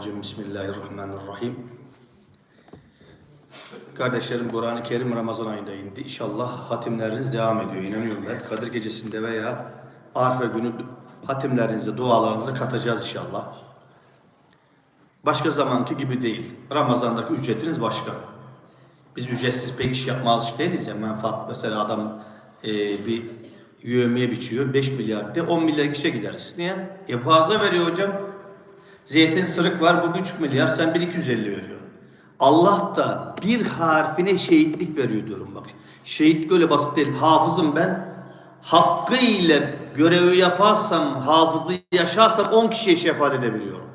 Euzubillahimineşşeytanirracim. Bismillahirrahmanirrahim. Kardeşlerim Kur'an-ı Kerim Ramazan ayında indi. İnşallah hatimleriniz devam ediyor. İnanıyorum ben. Kadir gecesinde veya Arife günü hatimlerinizi, dualarınızı katacağız inşallah. Başka zamanki gibi değil. Ramazandaki ücretiniz başka. Biz ücretsiz pek iş yapma alış değiliz ya. Menfaat mesela adam e, bir yövmeye biçiyor. 5 milyar de 10 milyar işe gideriz. Niye? E fazla veriyor hocam. Zeytin sırık var bu 1,5 milyar sen 1250 veriyor. Allah da bir harfine şehitlik veriyor diyorum bak. Şehitlik öyle basit değil. Hafızım ben. Hakkıyla görevi yaparsam, hafızlığı yaşarsam 10 kişiye şefaat edebiliyorum.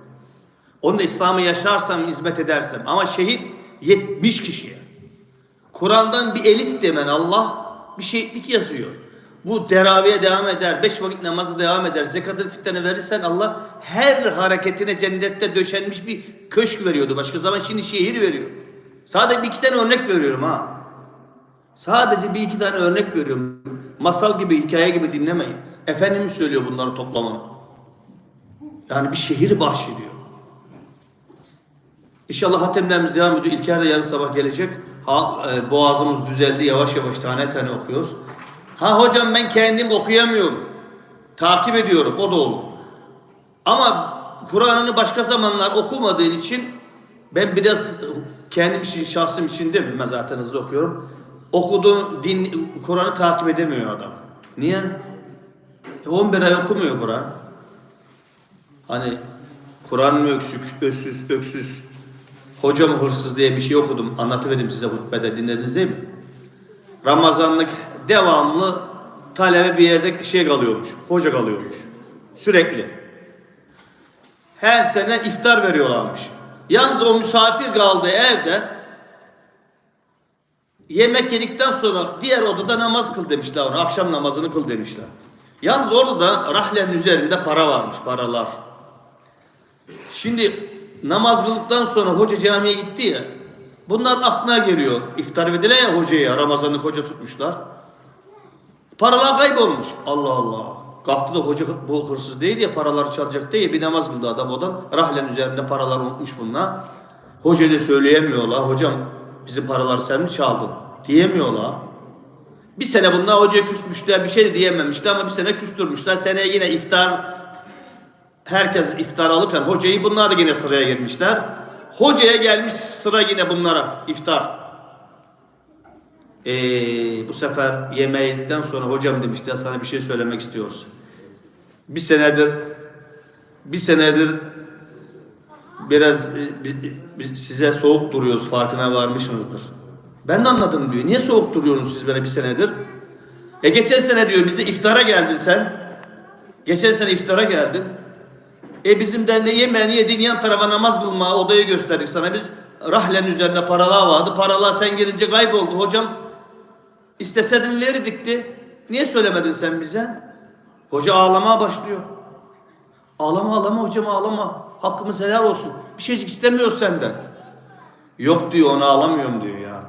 Onu da İslam'ı yaşarsam, hizmet edersem. Ama şehit 70 kişiye. Kur'an'dan bir elif demen Allah bir şehitlik yazıyor. Bu teraviye devam eder, beş vakit namazı devam eder, zekatı fitrini verirsen Allah her hareketine cennette döşenmiş bir köşk veriyordu. Başka zaman şimdi şehir veriyor. Sadece bir iki tane örnek veriyorum ha. Sadece bir iki tane örnek veriyorum. Masal gibi, hikaye gibi dinlemeyin. Efendimiz söylüyor bunları toplamını. Yani bir şehir bahşediyor. İnşallah hatemlerimiz devam ediyor. İlker de yarın sabah gelecek. Ha, e, boğazımız düzeldi. Yavaş yavaş tane tane okuyoruz. Ha hocam ben kendim okuyamıyorum. Takip ediyorum. O da olur. Ama Kur'an'ını başka zamanlar okumadığın için ben biraz kendim için, şahsım için değil mi? Ben zaten hızlı okuyorum. Okuduğum din, Kur'an'ı takip edemiyor adam. Niye? E 11 ay okumuyor Kur'an. Hani Kur'an mı öksük, öksüz, öksüz, hoca mı hırsız diye bir şey okudum. Anlatıverdim size hutbede dinlediniz değil mi? Ramazanlık devamlı talebe bir yerde şey kalıyormuş. Hoca kalıyormuş. Sürekli. Her sene iftar veriyorlarmış. Yalnız o misafir kaldığı evde yemek yedikten sonra diğer odada namaz kıl demişler ona. Akşam namazını kıl demişler. Yalnız orada da rahlenin üzerinde para varmış, paralar. Şimdi namaz kıldıktan sonra hoca camiye gitti ya. Bunların aklına geliyor. İftar verdiler ya hocaya. Ramazan'ı hoca tutmuşlar. Paralar kaybolmuş. Allah Allah. Kalktı da hoca bu hırsız değil ya paraları çalacak diye bir namaz kıldı adam odan. Rahlen üzerinde paralar unutmuş bunlar. Hoca da söyleyemiyorlar. Hocam bizim paraları sen mi çaldın? Diyemiyorlar. Bir sene bunlar hocaya küsmüşler bir şey de diyememişler ama bir sene küstürmüşler. Seneye yine iftar herkes iftar alırken hocayı bunlar da yine sıraya girmişler. Hocaya gelmiş sıra yine bunlara iftar. Ee, bu sefer yemeğinden sonra hocam demişti sana bir şey söylemek istiyoruz. Bir senedir bir senedir biraz e, biz size soğuk duruyoruz farkına varmışsınızdır. Ben de anladım diyor. Niye soğuk duruyorsunuz siz bana bir senedir? E geçen sene diyor bize iftara geldin sen. Geçen sene iftara geldin. E bizim de ne yemeğini yedin yan tarafa namaz kılma odayı gösterdik sana. Biz rahlen üzerine paralar vardı. Paralar sen gelince kayboldu hocam. İsteseydin verirdik Niye söylemedin sen bize? Hoca ağlamaya başlıyor. Ağlama ağlama hocam ağlama. Hakkımız helal olsun. Bir şeycik istemiyoruz senden. Yok diyor onu ağlamıyorum diyor ya.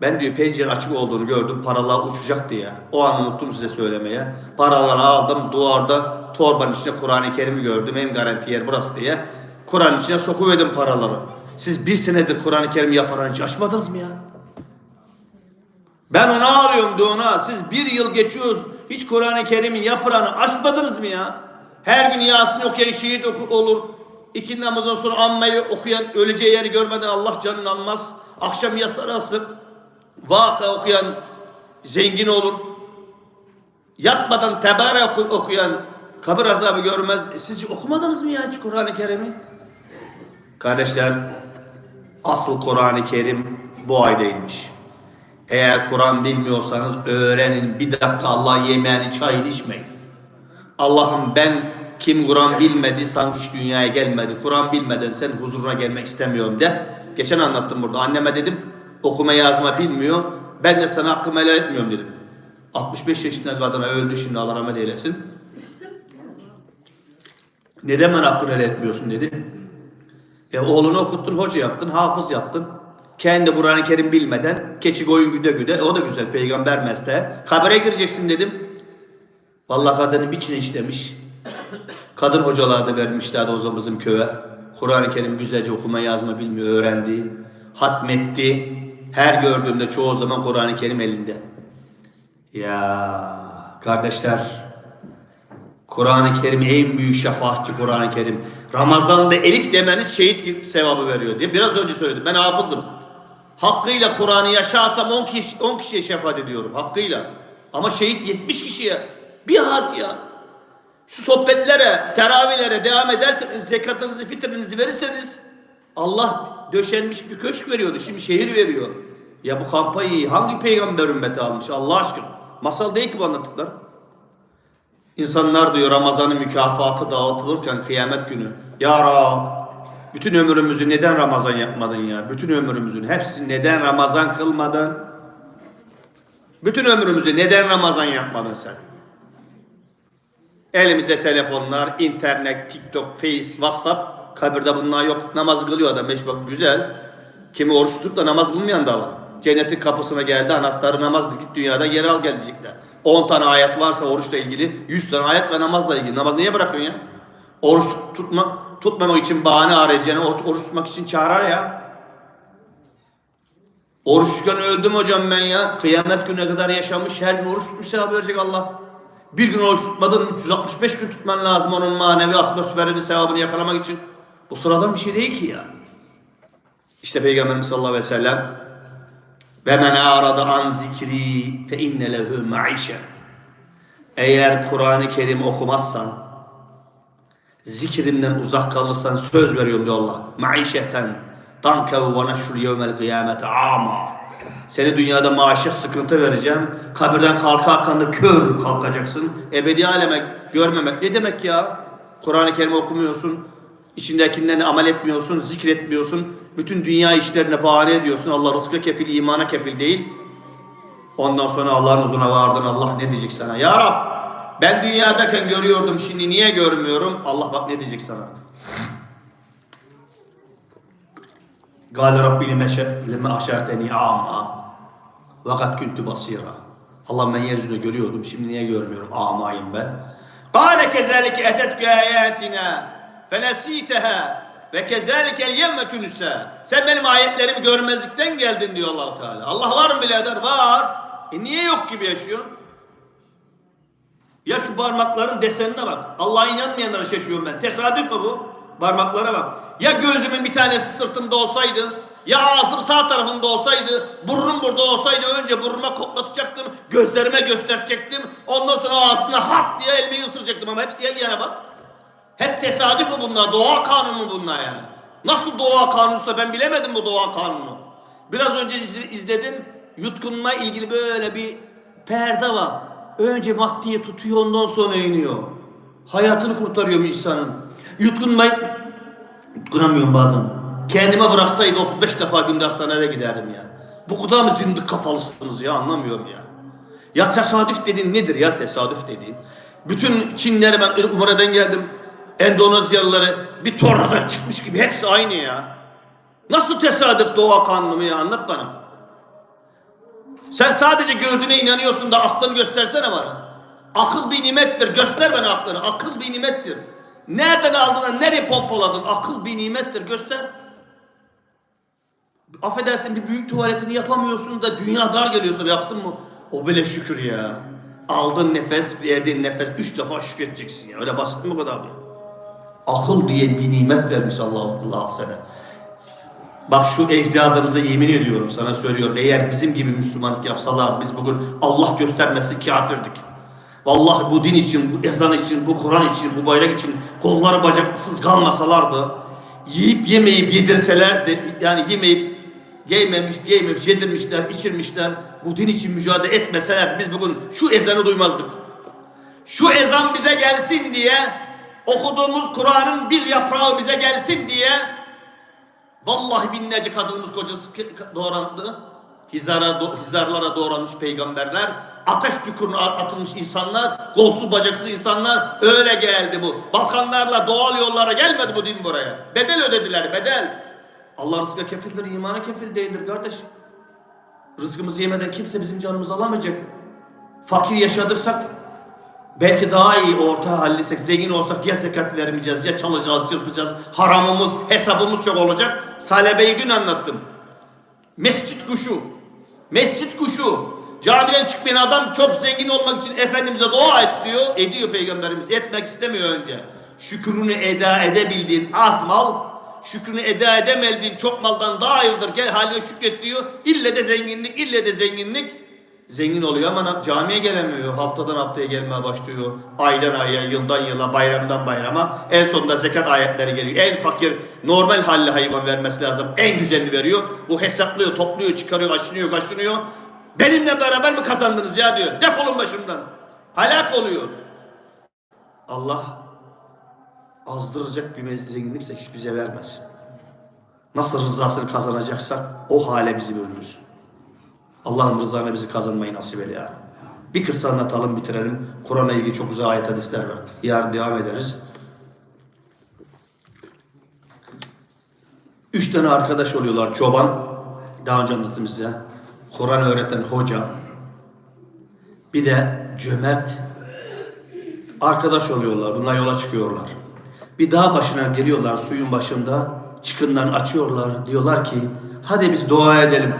Ben diyor pencere açık olduğunu gördüm. Paralar uçacaktı ya. O an unuttum size söylemeye. Paraları aldım duvarda torbanın içine Kur'an-ı Kerim'i gördüm. En garanti yer burası diye. Kur'an'ın içine sokuverdim paraları. Siz bir senedir Kur'an-ı Kerim hiç açmadınız mı ya? Ben ona ağlıyorum diyor ona. Siz bir yıl geçiyoruz. Hiç Kur'an-ı Kerim'in yaprağını açmadınız mı ya? Her gün Yasin okuyan şehit oku- olur. İki namazdan sonra ammayı okuyan öleceği yeri görmeden Allah canını almaz. Akşam yasarası. Vaka okuyan zengin olur. Yatmadan tebare oku- okuyan kabir azabı görmez. E Siz okumadınız mı ya hiç Kur'an-ı Kerim'i? Kardeşler asıl Kur'an-ı Kerim bu ayda inmiş. Eğer Kur'an bilmiyorsanız öğrenin. Bir dakika Allah yemeğini çayını içmeyin. Allah'ım ben kim Kur'an bilmedi sanki hiç dünyaya gelmedi. Kur'an bilmeden sen huzuruna gelmek istemiyorum de. Geçen anlattım burada. Anneme dedim okuma yazma bilmiyor. Ben de sana hakkımı helal etmiyorum dedim. 65 yaşında kadına öldü şimdi Allah rahmet eylesin. Neden bana hakkını helal etmiyorsun dedi. E oğlunu okuttun, hoca yaptın, hafız yaptın. Kendi Kur'an-ı Kerim bilmeden keçi koyun güde güde. O da güzel peygamber mesleği. Kabire gireceksin dedim. Vallahi kadının biçini işlemiş. Kadın hocalar da vermişlerdi o bizim köye. Kur'an-ı Kerim güzelce okuma yazma bilmiyor, öğrendi. Hatmetti. Her gördüğümde çoğu zaman Kur'an-ı Kerim elinde. Ya kardeşler Kur'an-ı Kerim en büyük şefaatçi Kur'an-ı Kerim. Ramazan'da elif demeniz şehit sevabı veriyor diye. Biraz önce söyledim. Ben hafızım. Hakkıyla Kur'an'ı yaşarsam 10 kişi 10 kişiye şefaat ediyorum hakkıyla. Ama şehit 70 kişiye. Bir harf ya. Şu sohbetlere, teravihlere devam ederseniz, zekatınızı, fitrinizi verirseniz Allah döşenmiş bir köşk veriyordu. Şimdi şehir veriyor. Ya bu kampanyayı hangi peygamber ümmeti almış Allah aşkına? Masal değil ki bu anlattıklar. İnsanlar diyor Ramazan'ın mükafatı dağıtılırken kıyamet günü. Ya Rab bütün ömrümüzü neden Ramazan yapmadın ya? Bütün ömrümüzün hepsini neden Ramazan kılmadın? Bütün ömrümüzü neden Ramazan yapmadın sen? Elimize telefonlar, internet, TikTok, Face, WhatsApp. Kabirde bunlar yok. Namaz kılıyor adam. Beş bak güzel. Kimi oruç tutup da namaz kılmayan da var. Cennetin kapısına geldi. Anahtarı namaz git dünyada geri al gelecekler. 10 tane ayet varsa oruçla ilgili 100 tane ayet ve namazla ilgili. Namaz niye bırakıyorsun ya? Oruç tutmak, tutmamak için bahane arayacağını oruç tutmak için çağırar ya. Oruçken öldüm hocam ben ya. Kıyamet gününe kadar yaşamış her gün oruç tutmuş sevap verecek Allah. Bir gün oruç tutmadın 365 gün tutman lazım onun manevi atmosferini sevabını yakalamak için. Bu sıradan bir şey değil ki ya. İşte Peygamberimiz sallallahu aleyhi ve sellem ve men arada an zikri fe inne lehu maişe. Eğer Kur'an-ı Kerim okumazsan, zikrimden uzak kalırsan söz veriyorum diyor Allah. Maişeten danke ve neşrul yevmel kıyamete ama. Seni dünyada maaşa sıkıntı vereceğim. Kabirden kalkarken de kör kalkacaksın. Ebedi aleme görmemek ne demek ya? Kur'an-ı Kerim okumuyorsun. içindekinden amel etmiyorsun, zikretmiyorsun. Bütün dünya işlerine bahane ediyorsun. Allah rızka kefil, imana kefil değil. Ondan sonra Allah'ın huzuruna vardın. Allah ne diyecek sana? Ya Rab ben dünyadayken görüyordum şimdi niye görmüyorum? Allah bak ne diyecek sana? Gâle Rabbi lime aşerteni amma ve kad basira. Allah ben yeryüzünde görüyordum şimdi niye görmüyorum? Amayım ben. Gâle kezalike etetke ayatina fenesiteha ve kezalike yevme tunsa. Sen benim ayetlerimi görmezlikten geldin diyor allah Teala. Allah var mı birader? Var. E niye yok gibi yaşıyorsun? Ya şu parmakların desenine bak. Allah'a inanmayanlara şaşıyorum ben. Tesadüf mü bu? Parmaklara bak. Ya gözümün bir tanesi sırtımda olsaydı, ya ağzım sağ tarafımda olsaydı, burnum burada olsaydı önce burnuma koklatacaktım, gözlerime gösterecektim. Ondan sonra ağzına hak diye elimi ısıracaktım ama hepsi yan yana bak. Hep tesadüf mü bunlar? Doğa kanunu mu bunlar yani? Nasıl doğa kanunuysa ben bilemedim bu doğa kanunu. Biraz önce iz- izledim. Yutkunma ilgili böyle bir perde var. Önce maddeyi tutuyor ondan sonra iniyor. Hayatını kurtarıyor insanın. Yutkunmayı yutkunamıyorum bazen. Kendime bıraksaydı 35 defa günde hastanede giderdim ya. Bu kadar mı zindik kafalısınız ya anlamıyorum ya. Ya tesadüf dediğin nedir ya tesadüf dediğin? Bütün Çinleri ben Umre'den geldim. Endonezyalıları bir tornadan çıkmış gibi hepsi aynı ya. Nasıl tesadüf doğa kanunu ya anlat bana. Sen sadece gördüğüne inanıyorsun da aklını göstersene bana. Akıl bir nimettir. Göster bana aklını. Akıl bir nimettir. Nereden aldın da nereye pompaladın? Akıl bir nimettir. Göster. Affedersin bir büyük tuvaletini yapamıyorsun da dünya dar geliyorsun. Yaptın mı? O bile şükür ya. Aldın nefes, verdiğin nefes. Üç defa şükredeceksin ya. Öyle basit mi bu kadar ya? Akıl diye bir nimet vermiş Allah Allah sana. Bak şu ecdadımıza yemin ediyorum sana söylüyorum. Eğer bizim gibi Müslümanlık yapsalar biz bugün Allah göstermesi kafirdik. Vallahi bu din için, bu ezan için, bu Kur'an için, bu bayrak için kolları bacaksız kalmasalardı, yiyip yemeyip yedirselerdi, yani yemeyip giymemiş, giymemiş, yedirmişler, içirmişler, bu din için mücadele etmeselerdi biz bugün şu ezanı duymazdık. Şu ezan bize gelsin diye, okuduğumuz Kur'an'ın bir yaprağı bize gelsin diye Vallahi binlerce kadınımız kocası doğrandı. Hizara, do- hizarlara doğranmış peygamberler. Ateş çukuruna atılmış insanlar. Kolsuz bacaksız insanlar. Öyle geldi bu. Balkanlarla doğal yollara gelmedi bu din buraya. Bedel ödediler bedel. Allah rızka kefildir, imana kefil değildir kardeş. Rızkımızı yemeden kimse bizim canımızı alamayacak. Fakir yaşadırsak Belki daha iyi orta halliysek, zengin olsak ya zekat vermeyeceğiz, ya çalacağız, çırpacağız. Haramımız, hesabımız çok olacak. Salebe'yi dün anlattım. Mescit kuşu. Mescit kuşu. Camiden çıkmayan adam çok zengin olmak için Efendimiz'e dua et diyor. Ediyor Peygamberimiz. Etmek istemiyor önce. Şükrünü eda edebildiğin az mal, şükrünü eda edemediğin çok maldan daha hayırdır. Gel haline şükret diyor. İlle de zenginlik, ille de zenginlik. Zengin oluyor ama camiye gelemiyor. Haftadan haftaya gelmeye başlıyor. Aydan aya, yıldan yıla, bayramdan bayrama. En sonunda zekat ayetleri geliyor. En fakir normal halli hayvan vermesi lazım. En güzelini veriyor. Bu hesaplıyor, topluyor, çıkarıyor, aşınıyor, kaşınıyor. Benimle beraber mi kazandınız ya diyor. Defolun başımdan. Halak oluyor. Allah azdıracak bir zenginlikse hiç bize vermesin. Nasıl rızasını kazanacaksak o hale bizi bölürsün. Allah'ın rızasını bizi kazanmayı nasip eyle ya. Bir kısa anlatalım bitirelim. Kur'an'la ilgili çok güzel ayet hadisler var. Yarın devam ederiz. Üç tane arkadaş oluyorlar çoban. Daha önce anlattım size. Kur'an öğreten hoca. Bir de cömert arkadaş oluyorlar. Bunlar yola çıkıyorlar. Bir dağ başına geliyorlar suyun başında. Çıkından açıyorlar. Diyorlar ki hadi biz dua edelim.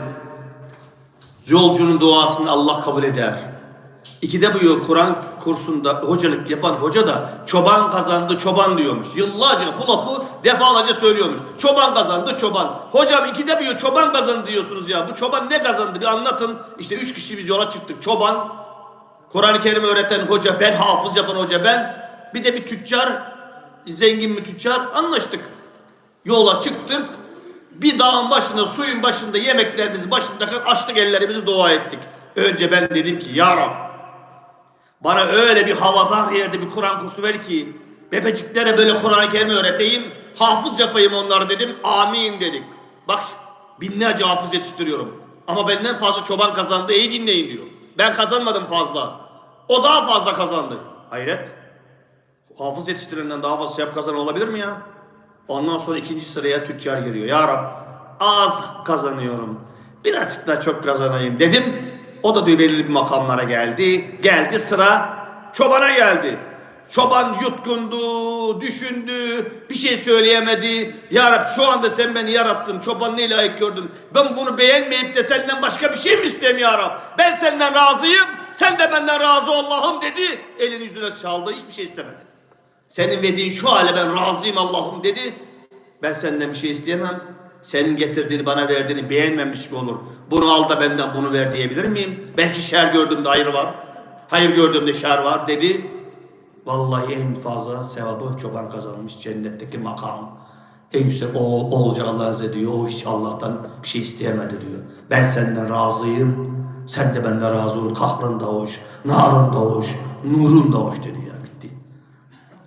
Yolcunun duasını Allah kabul eder. İkide bu yıl Kur'an kursunda hocalık yapan hoca da çoban kazandı çoban diyormuş. Yıllarca bu lafı defalarca söylüyormuş. Çoban kazandı çoban. Hocam ikide yıl çoban kazandı diyorsunuz ya. Bu çoban ne kazandı bir anlatın. İşte üç kişi biz yola çıktık. Çoban, Kur'an-ı Kerim öğreten hoca ben, hafız yapan hoca ben. Bir de bir tüccar, zengin bir tüccar anlaştık. Yola çıktık. Bir dağın başında, suyun başında, yemeklerimiz başında açtık ellerimizi dua ettik. Önce ben dedim ki ya Rab bana öyle bir havadar yerde bir Kur'an kursu ver ki bebeciklere böyle Kur'an-ı Kerim öğreteyim. Hafız yapayım onları dedim. Amin dedik. Bak binlerce hafız yetiştiriyorum. Ama benden fazla çoban kazandı. İyi dinleyin diyor. Ben kazanmadım fazla. O daha fazla kazandı. Hayret. Hafız yetiştirenden daha fazla sevap kazanan olabilir mi ya? Ondan sonra ikinci sıraya tüccar giriyor. Ya Rab az kazanıyorum. Birazcık daha çok kazanayım dedim. O da diyor belirli bir makamlara geldi. Geldi sıra çobana geldi. Çoban yutkundu, düşündü, bir şey söyleyemedi. Ya Rab şu anda sen beni yarattın, çoban ne layık gördün. Ben bunu beğenmeyip de senden başka bir şey mi isteyeyim ya Rab? Ben senden razıyım, sen de benden razı Allah'ım dedi. Elini yüzüne çaldı, hiçbir şey istemedi. Senin verdiğin şu hale ben razıyım Allah'ım dedi. Ben senden bir şey isteyemem. Senin getirdiğini bana verdiğini beğenmemiş olur. Bunu al da benden bunu ver diyebilir miyim? Belki şer gördüğümde hayır var. Hayır gördüğümde şer var dedi. Vallahi en fazla sevabı çoban kazanmış cennetteki makam. En güzel o, o olacak izniyle diyor. O hiç Allah'tan bir şey isteyemedi diyor. Ben senden razıyım. Sen de benden razı ol. Kahrın da hoş, narın da hoş, nurun da hoş dedi ya bitti.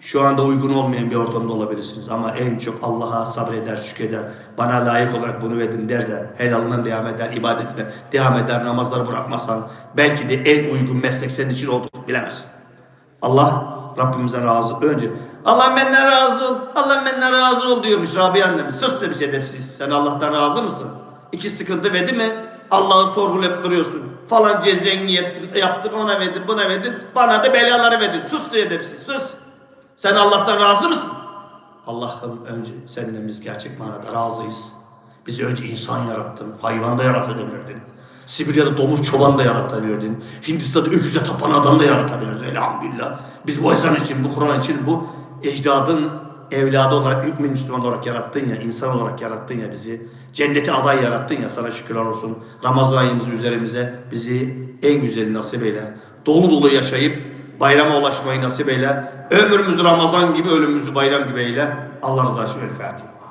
Şu anda uygun olmayan bir ortamda olabilirsiniz ama en çok Allah'a sabreder, şükreder. Bana layık olarak bunu verdim der de helalından devam eder, ibadetine devam eder, namazları bırakmasan belki de en uygun meslek senin için olur bilemezsin. Allah Rabbimize razı önce Allah benden razı ol, Allah benden razı ol diyormuş Rabia annemiz. Sus demiş edepsiz. Sen Allah'tan razı mısın? İki sıkıntı verdi mi? Allah'ı sorgulayıp duruyorsun. Falan zengin yaptın, yaptın, ona verdin, buna verdin. Bana da belaları verdin. Sus diyor edepsiz, sus. Sen Allah'tan razı mısın? Allah'ım önce seninle biz gerçek manada razıyız. Bizi önce insan yarattın, hayvan da yaratabilirdin. Sibirya'da domuz çoban da yaratabilirdin. Hindistan'da öküze tapan adam da yaratabilirdin. Elhamdülillah. Biz bu ezan için, bu Kur'an için, bu ecdadın evladı olarak, mümin Müslüman olarak yarattın ya, insan olarak yarattın ya bizi. Cenneti aday yarattın ya, sana şükürler olsun. Ramazan ayımızı üzerimize bizi en güzeli nasip eyle. Dolu dolu yaşayıp bayrama ulaşmayı nasip eyle. Ömrümüzü Ramazan gibi, ölümümüzü bayram gibi eyle. Allah rızası için El Fatiha.